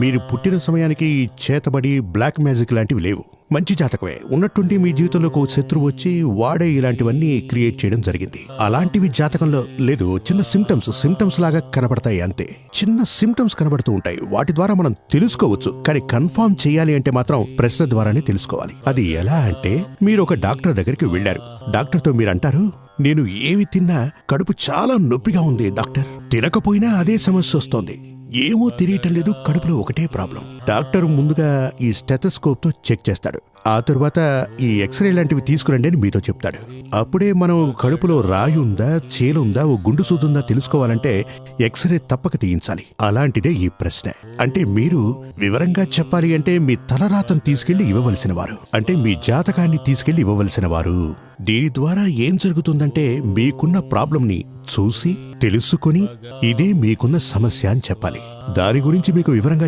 మీరు పుట్టిన సమయానికి చేతబడి బ్లాక్ మ్యాజిక్ లాంటివి లేవు. మంచి జాతకమే. ఉన్నట్టుండి మీ జీవితంలోకి ఒక శత్రువు వచ్చి వాడే ఇలాంటివన్నీ క్రియేట్ చేయడం జరిగింది. అలాంటివి జాతకంలో లేదు. చిన్న సిమ్టమ్స్ సిమ్టమ్స్ లాగా కనబడతాయి అంతే. చిన్న సిమ్టమ్స్ కనబడుతూ ఉంటాయి. వాటి ద్వారా మనం తెలుసుకోవచ్చు. కానీ కన్ఫర్మ్ చేయాలి అంటే మాత్రం ప్రశ్న ద్వారానే తెలుసుకోవాలి. అది ఎలా అంటే మీరు ఒక డాక్టర్ దగ్గరికి వెళ్ళారు. డాక్టర్తో మీరు అంటారు నేను ఏమి తిన్నా కడుపు చాలా నొప్పిగా ఉంది డాక్టర్. తినకపోయినా అదే సమస్య వస్తోంది. ఏమో తెలియటం లేదు కడుపులో ఒకటే ప్రాబ్లం. డాక్టర్ ముందుగా ఈ స్టెథస్కోప్తో చెక్ చేస్తాడు. ఆ తర్వాత ఈ ఎక్స్రే లాంటివి తీసుకురండి అని మీతో చెప్తాడు. అప్పుడే మనం కడుపులో రాయి ఉందా చేలుందా ఓ గుండు సూదుందా తెలుసుకోవాలంటే ఎక్స్రే తప్పక తీయించాలి. అలాంటిదే ఈ ప్రశ్న. అంటే మీరు వివరంగా చెప్పాలి అంటే మీ తలరాతను తీసుకెళ్ళి ఇవ్వవలసిన వారు అంటే మీ జాతకాన్ని తీసుకెళ్ళి ఇవ్వవలసిన వారు దీని ద్వారా ఏం జరుగుతుందంటే మీకున్న ప్రాబ్లంని చూసి తెలుసుకొని ఇదే మీకున్న సమస్య అని చెప్పాలి. దాని గురించి మీకు వివరంగా